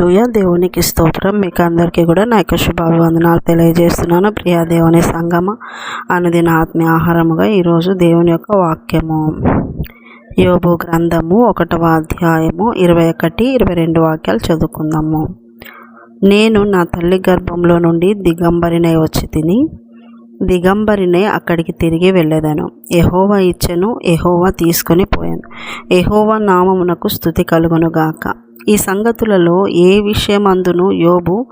లూయ దేవునికి స్తోత్రం. మీకు అందరికీ కూడా నా యొక్క శుభాభివందనాలు తెలియజేస్తున్నాను. ప్రియా దేవుని సంగమ అనుదిన ఆత్మీయ ఆహారముగా ఈరోజు దేవుని యొక్క వాక్యము. యోబు గ్రంథము ఒకటవ అధ్యాయము ఇరవై ఒకటి ఇరవై రెండు వాక్యాలు చదువుకుందాము. నేను నా తల్లి గర్భంలో నుండి దిగంబరినై వచ్చి తిని దిగంబరినే అక్కడికి తిరిగి వెళ్ళేదను. ఎహోవా ఇచ్చెను ఎహోవా తీసుకొని పోయాను. ఎహోవా నామమునకు స్థుతి కలుగునుగాక. ఈ సంగతులలో ఏ విషయమందును యోబు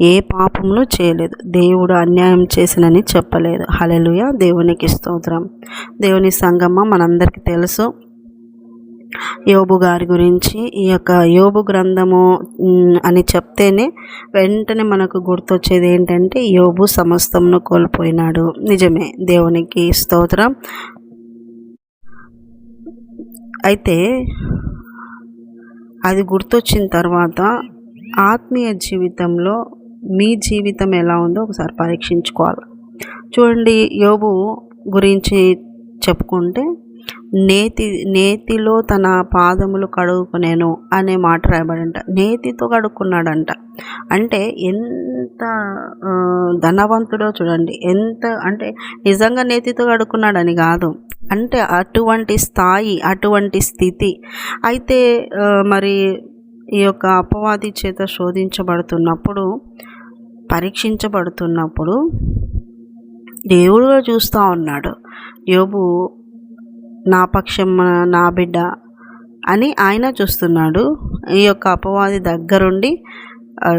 ఏ పాపమును చేయలేదు. దేవుడు అన్యాయం చేసినని చెప్పలేదు. హలెలుయ దేవునికి స్తోత్రం. దేవుని సంగమ మనందరికీ తెలుసు. యోబు గారి గురించి ఈ యొక్క యోబు గ్రంథము అని చెప్తేనే వెంటనే మనకు గుర్తొచ్చేది ఏంటంటే యోబు సమస్తమును కోల్పోయినాడు. నిజమే దేవునికి స్తోత్రం. అయితే అది గుర్తొచ్చిన తర్వాత ఆత్మీయ జీవితంలో మీ జీవితం ఎలా ఉందో ఒకసారి పరీక్షించుకోవాలి. చూడండి యోబు గురించి చెప్పుకుంటే నేతి నేతిలో తన పాదములు కడుగుకునేను అనే మాట రాయబడంట. నేతితో కడుక్కున్నాడంట. అంటే ఎంత ధనవంతుడో చూడండి. ఎంత అంటే నిజంగా నేతితో కడుక్కున్నాడని కాదు. అంటే అటువంటి స్థాయి అటువంటి స్థితి. అయితే మరి ఈ యొక్క అపవాది చేత శోధించబడుతున్నప్పుడు పరీక్షించబడుతున్నప్పుడు దేవుడుగా చూస్తూ ఉన్నాడు. యోబు నా పక్షం నా బిడ్డ అని ఆయన చూస్తున్నాడు. ఈ యొక్క అపవాది దగ్గరుండి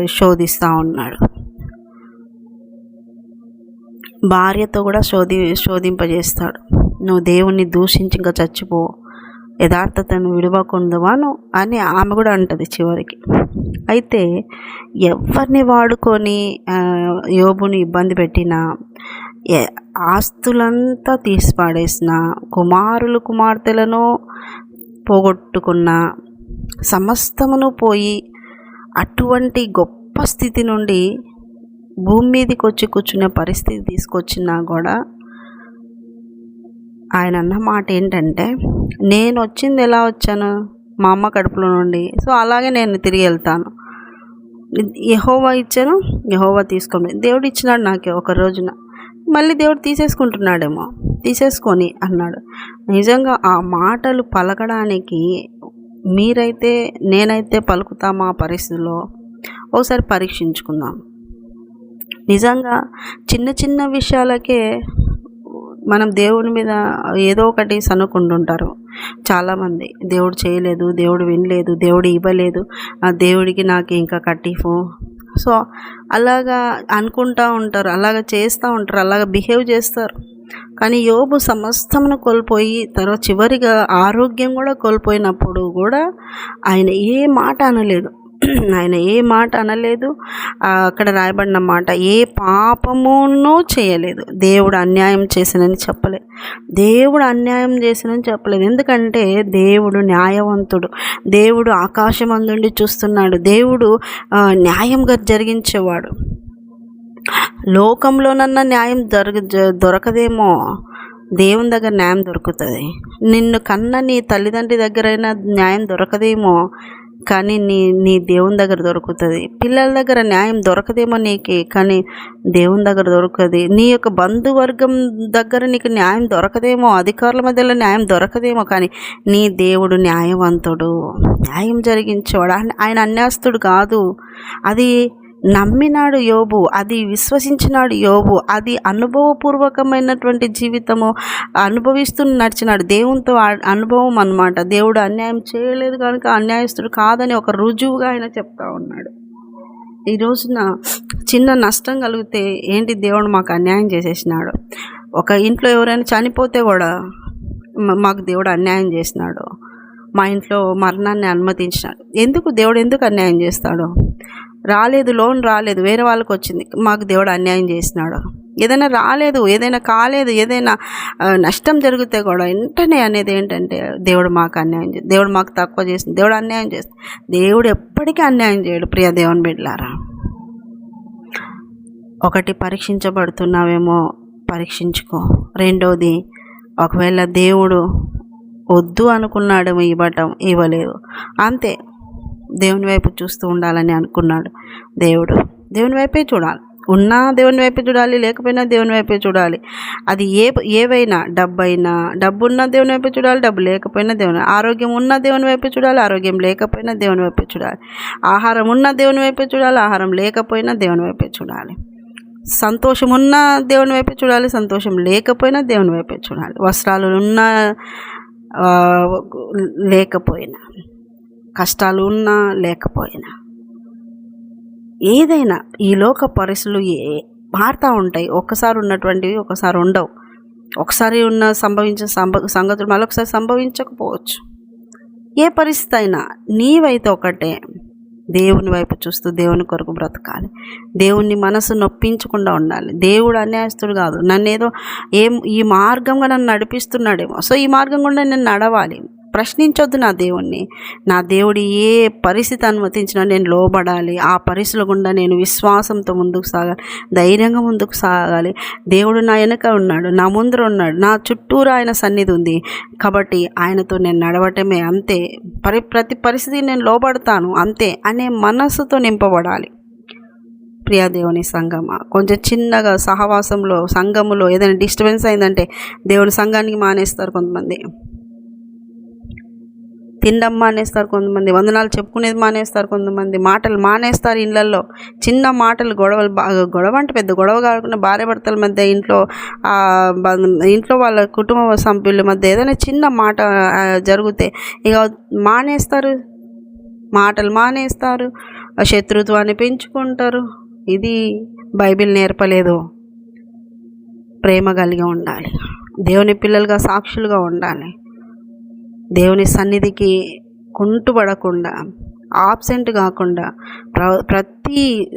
శోధిస్తూ ఉన్నాడు. భార్యతో కూడా శోధి శోధింపజేస్తాడు. నువ్వు దేవుణ్ణి దూషించి ఇంకా చచ్చిపో. యథార్థతను విడవకుందువాను అని ఆమె కూడా అంటది చివరికి. అయితే ఎవరిని వాడుకొని యోబుని ఇబ్బంది పెట్టినా ఆస్తులంతా తీసిపాడేసిన కుమారులు కుమార్తెలను పోగొట్టుకున్న సమస్తమును పోయి అటువంటి గొప్ప స్థితి నుండి భూమి మీదకి వచ్చి కూర్చునే పరిస్థితి తీసుకొచ్చినా కూడా ఆయన అన్న మాట ఏంటంటే నేను వచ్చింది ఎలా వచ్చాను? మా అమ్మ కడుపులో నుండి. సో అలాగే నేను తిరిగి వెళ్తాను. యహోవా ఇచ్చాను యహోవా తీసుకోండి. దేవుడు ఇచ్చినాడు నాకు ఒక రోజున. మళ్ళీ దేవుడు తీసేసుకుంటున్నాడేమో. తీసేసుకొని అన్నాడు. నిజంగా ఆ మాటలు పలకడానికి మీరైతే నేనైతే పలుకుతామా ఆ పరిస్థితిలో? ఒకసారి పరీక్షించుకుందాం. నిజంగా చిన్న చిన్న విషయాలకే మనం దేవుని మీద ఏదో ఒకటి సనుకుంటుంటారు చాలామంది దేవుడు చేయలేదు దేవుడు వినలేదు దేవుడు ఇవ్వలేదు. ఆ దేవుడికి నాకు ఇంకా కట్టిఫు సో అలాగా అనుకుంటూ ఉంటారు అలాగ చేస్తూ ఉంటారు అలాగ బిహేవ్ చేస్తారు. కానీ యోబు సమస్తమును కోల్పోయి తర్వాత చివరిగా ఆరోగ్యం కూడా కోల్పోయినప్పుడు కూడా ఆయన ఏ మాట అనలేదు. ఆయన ఏ మాట అనలేదు. అక్కడ రాయబడిన మాట ఏ పాపమును చేయలేదు. దేవుడు అన్యాయం చేసినని చెప్పలేదు దేవుడు అన్యాయం చేసినని చెప్పలేదు. ఎందుకంటే దేవుడు న్యాయవంతుడు. దేవుడు ఆకాశం అందుండి చూస్తున్నాడు. దేవుడు న్యాయంగా జరిగించేవాడు. లోకంలోనన్నా న్యాయం దొరక దొరకదేమో. దేవుని దగ్గర న్యాయం దొరుకుతుంది. నిన్ను కన్న నీ తల్లిదండ్రి దగ్గరైనా న్యాయం దొరకదేమో. కానీ నీ నీ దేవుని దగ్గర దొరుకుతుంది. పిల్లల దగ్గర న్యాయం దొరకదేమో నీకు కానీ దేవుని దగ్గర దొరకదు. నీ యొక్క బంధువర్గం దగ్గర నీకు న్యాయం దొరకదేమో అధికారుల మధ్యలో న్యాయం దొరకదేమో కానీ నీ దేవుడు న్యాయవంతుడు. న్యాయం జరిగించేవాడు. ఆయన అన్యాస్తుడు కాదు. అది నమ్మినాడు యోబు అది విశ్వసించినాడు యోబు అది అనుభవపూర్వకమైనటువంటి జీవితము అనుభవిస్తూ నడిచినాడు. దేవునితో అనుభవం అనమాట దేవుడు అన్యాయం చేయలేదు కనుక అన్యాయస్తుడు కాదని ఒక రుజువుగా ఆయన చెప్తా ఉన్నాడు. ఈ రోజున చిన్న నష్టం కలిగితే ఏంటి దేవుడు మాకు అన్యాయం చేసేసినాడు? ఒక ఇంట్లో ఎవరైనా చనిపోతే కూడా మాకు దేవుడు అన్యాయం చేసినాడు. మా ఇంట్లో మరణాన్ని అనుమతించినాడు. ఎందుకు? దేవుడు ఎందుకు అన్యాయం చేస్తాడు? రాలేదు లోన్ రాలేదు వేరే వాళ్ళకి వచ్చింది మాకు దేవుడు అన్యాయం చేసినాడు. ఏదైనా రాలేదు ఏదైనా కాలేదు ఏదైనా నష్టం జరిగితే కూడా వెంటనే అనేది ఏంటంటే దేవుడు మాకు అన్యాయం చేసి దేవుడు మాకు తక్కువ చేసింది దేవుడు అన్యాయం చేస్తుంది దేవుడు ఎప్పటికీ అన్యాయం చేయడు ప్రియ దేవుని బిడ్డలారా. ఒకటి పరీక్షించబడుతున్నావేమో పరీక్షించుకో. రెండోది ఒకవేళ దేవుడు వద్దు అనుకున్నాడేమో ఇవ్వటం ఇవ్వలేదు. అంతే. దేవుని వైపు చూస్తూ ఉండాలని అనుకున్నాడు దేవుడు. దేవుని వైపే చూడాలి. ఉన్నా దేవుని వైపే చూడాలి లేకపోయినా దేవుని వైపే చూడాలి. అది ఏ ఏవైనా డబ్బు అయినా డబ్బు ఉన్నా దేవుని వైపే చూడాలి డబ్బు లేకపోయినా దేవుని ఆరోగ్యం ఉన్న దేవుని వైపే చూడాలి ఆరోగ్యం లేకపోయినా దేవుని వైపే చూడాలి. ఆహారం ఉన్న దేవుని వైపే చూడాలి ఆహారం లేకపోయినా దేవుని వైపే చూడాలి. సంతోషం ఉన్న దేవుని వైపే చూడాలి సంతోషం లేకపోయినా దేవుని వైపే చూడాలి. వస్త్రాలు ఉన్న లేకపోయినా. కష్టాలు ఉన్నా లేకపోయినా. ఏదైనా ఈ లోక పరిస్థితులు ఏ మారుతూ ఉంటాయి. ఒక్కసారి ఉన్నటువంటివి ఒకసారి ఉండవు. ఒకసారి ఉన్న సంభవించిన సంభ సంగతులు మరొకసారి సంభవించకపోవచ్చు. ఏ పరిస్థితి అయినా నీవైతే ఒకటే. దేవుని వైపు చూస్తూ దేవుని కొరకు బ్రతకాలి. దేవుని మనసు నొప్పించకుండా ఉండాలి. దేవుడు అన్యాయస్తుడు కాదు. నన్ను ఏదో ఏం ఈ మార్గంగా నన్ను నడిపిస్తున్నాడేమో. సో ఈ మార్గం కూడా నేను నడవాలి. ప్రశ్నించొద్దు నా దేవుణ్ణి. నా దేవుడు ఏ పరిస్థితి అనుమతించినా నేను లోబడాలి. ఆ పరిస్థితుల గుండా నేను విశ్వాసంతో ముందుకు సాగాలి. ధైర్యంగా ముందుకు సాగాలి. దేవుడు నా వెనుక ఉన్నాడు. నా ముందర ఉన్నాడు. నా చుట్టూరు ఆయన సన్నిధి ఉంది. కాబట్టి ఆయనతో నేను నడవటమే అంతే. పరి ప్రతి పరిస్థితి నేను లోబడతాను. అంతే అనే మనస్సుతో నింపబడాలి. ప్రియాదేవుని సంఘమ కొంచెం చిన్నగా సహవాసంలో సంఘములో ఏదైనా డిస్టర్బెన్స్ అయిందంటే దేవుని సంఘానికి మానేస్తారు కొంతమంది. తినడం మానేస్తారు కొంతమంది వందనాలు చెప్పుకునేది మానేస్తారు కొంతమంది మాటలు మానేస్తారు ఇళ్ళల్లో. చిన్న మాటలు గొడవలు బాగా గొడవ అంటే పెద్ద గొడవ కాకుండా భార్య భర్తల మధ్య ఇంట్లో ఇంట్లో వాళ్ళ కుటుంబ సభ్యుల మధ్య ఏదైనా చిన్న మాట జరిగితే ఇక మానేస్తారు మాటలు మానేస్తారు శత్రుత్వాన్ని పెంచుకుంటారు. ఇది బైబిల్ నేర్పలేదు. ప్రేమ కలిగి ఉండాలి. దేవుని పిల్లలుగా సాక్షులుగా ఉండాలి. దేవుని సన్నిధికి కుంటుపడకుండా ఆబ్సెంట్ కాకుండా ప్ర ప్రతి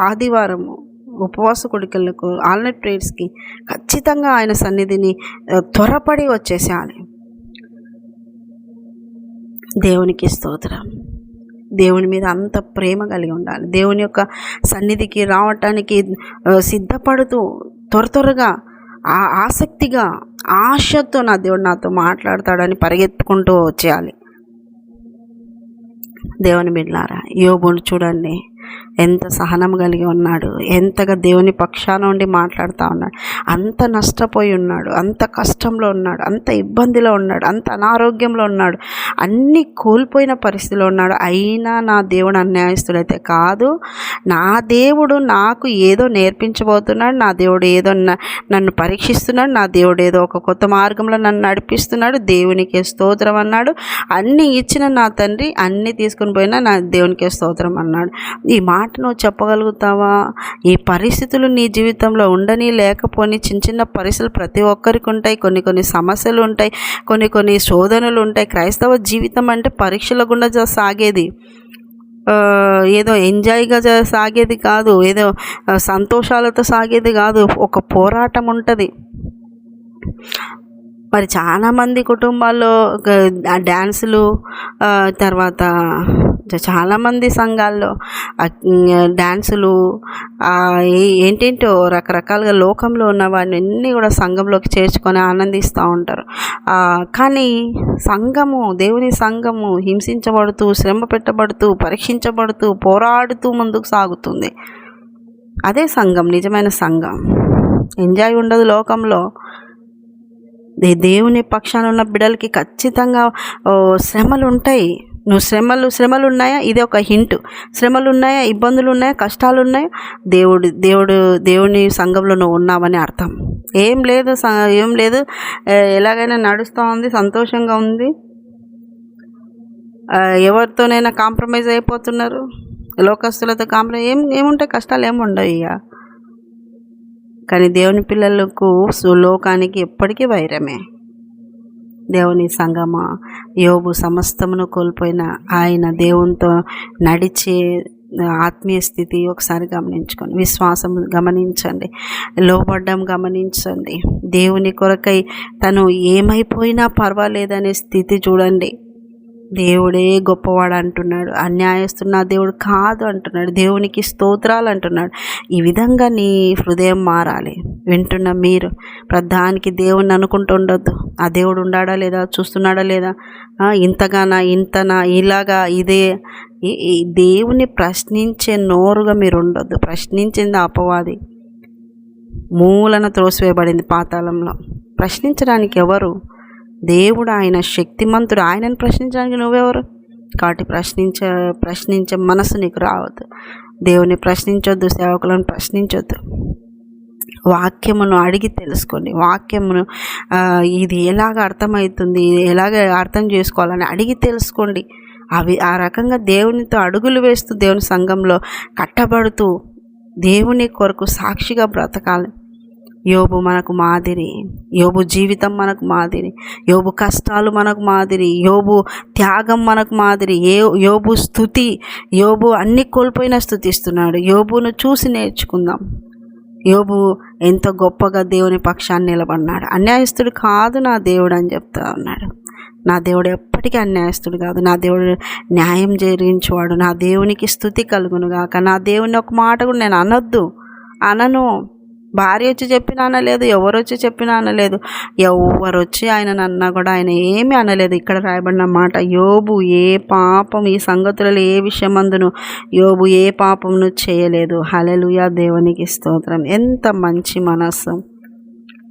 ఆదివారము ఉపవాస కొడుకులకు ఆల్నైట్ ప్రేయర్స్కి ఖచ్చితంగా ఆయన సన్నిధిని త్వరపడి వచ్చేసేయాలి. దేవునికి స్తోత్రం. దేవుని మీద అంత ప్రేమ కలిగి ఉండాలి. దేవుని యొక్క సన్నిధికి రావటానికి సిద్ధపడుతూ త్వర త్వరగా ఆ ఆసక్తిగా ఆశతో నా దేవుడు నాతో మాట్లాడతాడని పరిగెత్తుకుంటూ వచ్చేయాలి. దేవుని బిడ్లారా యోబును చూడండి. ఎంత సహనం కలిగి ఉన్నాడు ఎంతగా దేవుని పక్షాన ఉండి మాట్లాడుతూ ఉన్నాడు అంత నష్టపోయి ఉన్నాడు అంత కష్టంలో ఉన్నాడు అంత ఇబ్బందిలో ఉన్నాడు అంత అనారోగ్యంలో ఉన్నాడు అన్నీ కోల్పోయిన పరిస్థితిలో ఉన్నాడు. అయినా నా దేవుడు అన్యాయస్తుడైతే కాదు. నా దేవుడు నాకు ఏదో నేర్పించబోతున్నాడు నా దేవుడు ఏదో నన్ను పరీక్షిస్తున్నాడు నా దేవుడు ఏదో ఒక కొత్త మార్గంలో నన్ను నడిపిస్తున్నాడు దేవునికి స్తోత్రం అన్నాడు. అన్నీ ఇచ్చిన నా తండ్రి అన్నీ తీసుకుని పోయినా నా దేవునికి స్తోత్రం అన్నాడు. ఈ మాట నువ్వు చెప్పగలుగుతావా? ఈ పరిస్థితులు నీ జీవితంలో ఉండని లేకపోని చిన్న చిన్న పరిస్థితులు ప్రతి ఒక్కరికి ఉంటాయి. కొన్ని కొన్ని సమస్యలు ఉంటాయి. కొన్ని కొన్ని శోధనలు ఉంటాయి. క్రైస్తవ జీవితం అంటే పరీక్షల గుండా సాగేది. ఏదో ఎంజాయ్గా సాగేది కాదు. ఏదో సంతోషాలతో సాగేది కాదు. ఒక పోరాటం ఉంటుంది. మరి చాలామంది కుటుంబాల్లో డ్యాన్సులు తర్వాత చాలామంది సంఘాల్లో డ్యాన్సులు ఏంటేంటో రకరకాలుగా లోకంలో ఉన్న వాడిని అన్నీ కూడా సంఘంలోకి చేర్చుకొని ఆనందిస్తూ ఉంటారు. కానీ సంఘము దేవుని సంఘము హింసించబడుతూ శ్రమ పెట్టబడుతూ పరీక్షించబడుతూ పోరాడుతూ ముందుకు సాగుతుంది. అదే సంఘం నిజమైన సంఘం. ఎంజాయ్ ఉండదు లోకంలో. దేవుని పక్షాన ఉన్న బిడ్డలకి ఖచ్చితంగా శ్రమలు ఉంటాయి నువ్వు శ్రమలు శ్రమలు ఉన్నాయా ఇది ఒక హింట్. శ్రమలు ఉన్నాయా ఇబ్బందులు ఉన్నాయా కష్టాలు ఉన్నాయా దేవుడు దేవుడు దేవుని సంఘంలో నువ్వు ఉన్నావని అర్థం. ఏం లేదు స- ఏం లేదు. ఎలాగైనా నడుస్తూ ఉంది సంతోషంగా ఉంది. ఎవరితోనైనా కాంప్రమైజ్ అయిపోతున్నారు? లోకస్తులతో కాంప్రమైజ్ ఏం ఏముంటాయి? కష్టాలు ఏమి ఉండవు ఇక. కానీ దేవుని పిల్లలకు సులోకానికి ఎప్పటికీ వైరమే. దేవుని సంగమ యోబు సమస్తమును కోల్పోయిన ఆయన దేవునితో నడిచే ఆత్మీయ స్థితి ఒకసారి గమనించుకోండి. విశ్వాసం గమనించండి. లోబడ్డం గమనించండి. దేవుని కొరకై తను ఏమైపోయినా పర్వాలేదనే స్థితి చూడండి. దేవుడే గొప్పవాడు అంటున్నాడు అన్యాయస్తున్న దేవుడు కాదు అంటున్నాడు. దేవునికి స్తోత్రాలు అంటున్నాడు. ఈ విధంగా నీ హృదయం మారాలి. వింటున్న మీరు ప్రధానికి దేవుణ్ణి అనుకుంటుండొద్దు ఆ దేవుడు ఉండాడా లేదా? చూస్తున్నాడా లేదా? ఇంతగానా ఇంతనా ఇలాగా ఇదే. దేవుని ప్రశ్నించే నోరుగా మీరు ఉండొద్దు. ప్రశ్నించింది అపవాది. మూలన త్రోసివేయబడింది పాతాళంలో. ప్రశ్నించడానికి ఎవరు దేవుడు ఆయన శక్తిమంతుడు. ఆయనను ప్రశ్నించడానికి నువ్వెవరు? కాబట్టి ప్రశ్నించ ప్రశ్నించే మనసు నీకు రావద్దు. దేవుని ప్రశ్నించొద్దు సేవకులను ప్రశ్నించొద్దు. వాక్యమును అడిగి తెలుసుకోండి వాక్యమును ఇది ఎలాగ అర్థమవుతుంది ఎలాగ అర్థం చేసుకోవాలని అడిగి తెలుసుకోండి. అవి ఆ రకంగా దేవునితో అడుగులు వేస్తూ దేవుని సంఘంలో కట్టబడుతూ దేవుని కొరకు సాక్షిగా బ్రతకాలి. యోబు మనకు మాదిరి యోబు జీవితం మనకు మాదిరి యోబు కష్టాలు మనకు మాదిరి యోబు త్యాగం మనకు మాదిరి ఏ యోబు స్థుతి యోబు అన్ని కోల్పోయిన స్థుతిస్తున్నాడు. యోబును చూసి నేర్చుకుందాం. యోబు ఎంతో గొప్పగా దేవుని పక్షాన్ని నిలబడినాడు. అన్యాయస్తుడు కాదు నా దేవుడు అని చెప్తా ఉన్నాడు. నా దేవుడు ఎప్పటికీ అన్యాయస్తుడు కాదు. నా దేవుడు న్యాయం జరిగించేవాడు. నా దేవునికి స్థుతి కలుగును గాక. నా దేవుని ఒక మాట కూడా నేను అనొద్దు. అనను. భార్య వచ్చి చెప్పినా అనలేదు ఎవరు వచ్చి చెప్పినా అనలేదు ఎవరు వచ్చి ఆయన అన్నా కూడా ఆయన ఏమీ అనలేదు. ఇక్కడ రాయబడిన మాట యోబు ఏ పాపం ఈ సంగతులలో ఏ విషయం అందును యోబు ఏ పాపమును చేయలేదు. హలలుయా దేవునికి స్తోత్రం. ఎంత మంచి మనస్సు.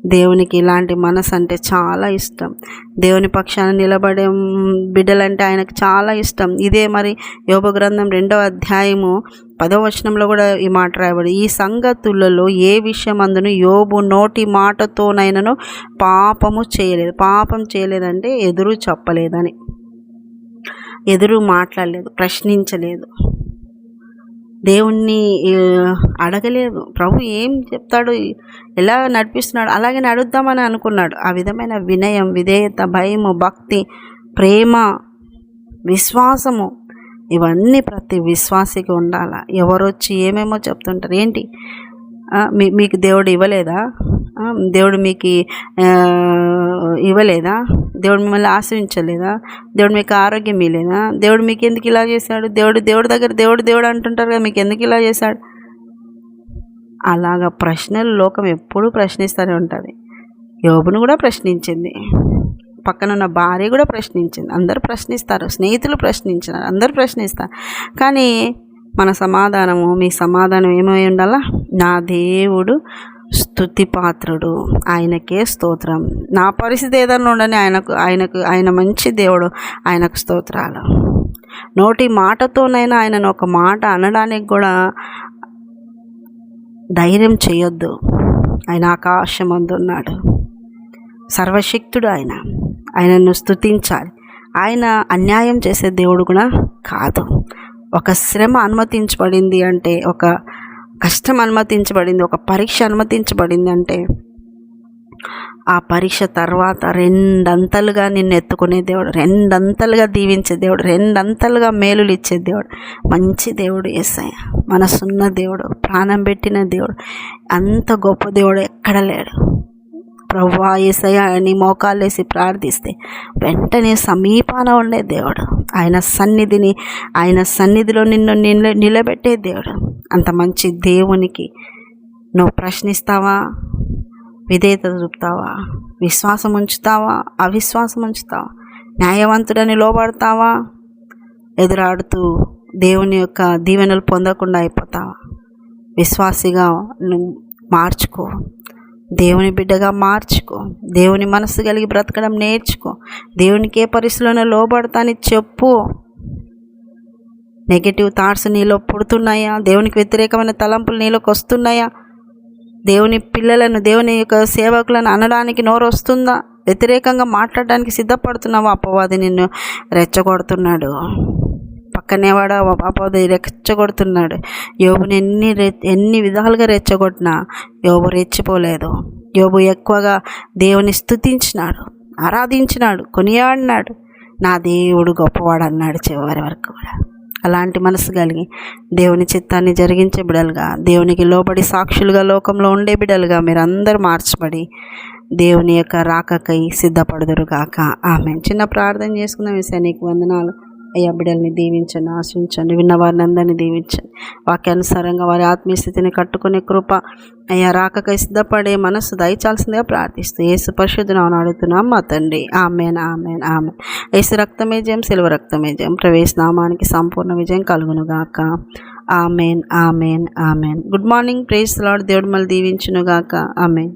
దేవునికి ఇలాంటి మనసు అంటే చాలా ఇష్టం. దేవుని పక్షాన నిలబడే బిడ్డలంటే ఆయనకు చాలా ఇష్టం. ఇదే మరి యోగ గ్రంథం రెండవ అధ్యాయము పదవ వచనంలో కూడా ఈ మాట రాయబడి ఈ సంగతులలో ఏ విషయం అందును యోబు నోటి మాటతోనైనను పాపము చేయలేదు. పాపం చేయలేదంటే ఎదురు చెప్పలేదని. ఎదురు మాట్లాడలేదు ప్రశ్నించలేదు. దేవుణ్ణి అడగలేదు ప్రభు ఏం చెప్తాడు ఎలా నడిపిస్తున్నాడు అలాగే నడుద్దామని అనుకున్నాడు. ఆ విధమైన వినయం విధేయత భయము భక్తి ప్రేమ విశ్వాసము ఇవన్నీ ప్రతి విశ్వాసికి ఉండాలా? ఎవరొచ్చి ఏమేమో చెప్తుంటారు? ఏంటి? మీ మీకు దేవుడు ఇవ్వలేదా? దేవుడు మీకు ఇవ్వలేదా? దేవుడు మిమ్మల్ని ఆశ్రయించలేదా? దేవుడు మీకు ఆరోగ్యం ఇవ్వలేదా? దేవుడు మీకు ఎందుకు ఇలా చేశాడు? దేవుడు దేవుడి దగ్గర దేవుడు దేవుడు అంటుంటారు కదా మీకు ఎందుకు ఇలా చేశాడు? అలాగ ప్రశ్నలు లోకం ఎప్పుడూ ప్రశ్నిస్తూనే ఉంటుంది. యోబును కూడా ప్రశ్నించింది. పక్కన ఉన్న భార్య కూడా ప్రశ్నించింది. అందరూ ప్రశ్నిస్తారు. స్నేహితులు ప్రశ్నించినారు. అందరూ ప్రశ్నిస్తారు. కానీ మన సమాధానము మీ సమాధానం ఏమై ఉండాలా? నా దేవుడు స్థుతి పాత్రుడు ఆయనకే స్తోత్రం. నా పరిస్థితి ఏదన్నా ఉండని ఆయనకు ఆయనకు ఆయన మంచి దేవుడు ఆయనకు స్తోత్రాలు. నోటి మాటతోనైనా ఆయనను ఒక మాట అనడానికి కూడా ధైర్యం చేయొద్దు. ఆయన ఆకాశం అందున్నాడు సర్వశక్తుడు ఆయన. ఆయనను స్తుతించాలి. ఆయన అన్యాయం చేసే దేవుడు కూడా కాదు. ఒక శ్రమ అనుమతించబడింది అంటే ఒక కష్టం అనుమతించబడింది ఒక పరీక్ష అనుమతించబడింది అంటే ఆ పరీక్ష తర్వాత రెండంతలుగా నిన్ను ఎత్తుకునే దేవుడు రెండంతలుగా దీవించే దేవుడు రెండంతలుగా మేలులు ఇచ్చే దేవుడు మంచి దేవుడు ఎస్ఐ మనసున్న దేవుడు ప్రాణం పెట్టిన దేవుడు అంత గొప్ప దేవుడు ఎక్కడ లేడు. ప్రవ్వా ఏసయ్య అని మోకాళ్ళేసి ప్రార్థిస్తే వెంటనే సమీపాన ఉండే దేవుడు. ఆయన సన్నిధిని ఆయన సన్నిధిలో నిన్ను నిల నిలబెట్టే దేవుడు. అంత మంచి దేవునికి నువ్వు ప్రశ్నిస్తావా? విధేయత చూపుతావా? విశ్వాసం ఉంచుతావా? అవిశ్వాసం ఉంచుతావా? న్యాయవంతుడని లోబడతావా? ఎదురాడుతూ దేవుని యొక్క దీవెనలు పొందకుండా అయిపోతావా? విశ్వాసిగా నువ్వు మార్చుకో. దేవుని బిడ్డగా మార్చుకో. దేవుని మనసు కలిగి బ్రతకడం నేర్చుకో. దేవునికి ఏ పరిస్థితుల్లోనే లోబడతాని చెప్పు. నెగిటివ్ థాట్స్ నీలో పుడుతున్నాయా? దేవునికి వ్యతిరేకమైన తలంపులు నీలోకి వస్తున్నాయా? దేవుని పిల్లలను దేవుని యొక్క సేవకులను అనడానికి నోరు వస్తుందా వ్యతిరేకంగా మాట్లాడడానికి సిద్ధపడుతున్నావా? అపవాది నిన్ను రెచ్చగొడుతున్నాడు. పక్కనే వాడు అపవాది రెచ్చగొడుతున్నాడు. యోబుని ఎన్ని రె ఎన్ని విధాలుగా రెచ్చగొట్టినా యోబు రెచ్చిపోలేదు. యోబు ఎక్కువగా దేవుని స్థుతించినాడు ఆరాధించినాడు కొనియాడినాడు. నా దేవుడు గొప్పవాడు అన్నాడు చివరి వరకు కూడా. అలాంటి మనసు కలిగి దేవుని చిత్తాన్ని జరిగించే బిడలుగా దేవునికి లోబడి సాక్షులుగా లోకంలో ఉండే బిడలుగా మీరు అందరూ మార్చబడి దేవుని యొక్క రాకకై సిద్ధపడదురుగాక. ఆమె చిన్న ప్రార్థన చేసుకుందాం. విషయానికి వందనాలు. అయ్యా బిడ్డల్ని దీవించండి ఆశించండి విన్న వారిని అందరినీ దీవించండి. వాక్యానుసారంగా వారి ఆత్మీయ స్థితిని కట్టుకునే కృప అయ్యా రాకకై సిద్ధపడే మనస్సు దయచాల్సిందిగా ప్రార్థిస్తూ ఏసు పరిశుద్ధునామని అడుగుతున్నాం మా తండ్రి. Amen amen amen. ఏసు రక్తమే జయం సిల్వ రక్తమే జయం. ప్రవేశనామానికి సంపూర్ణ విజయం కలుగునుగాక. Amen amen amen. Good morning praise lord దేవుడు మళ్ళీ దీవించునుగాక. ఆమెన్.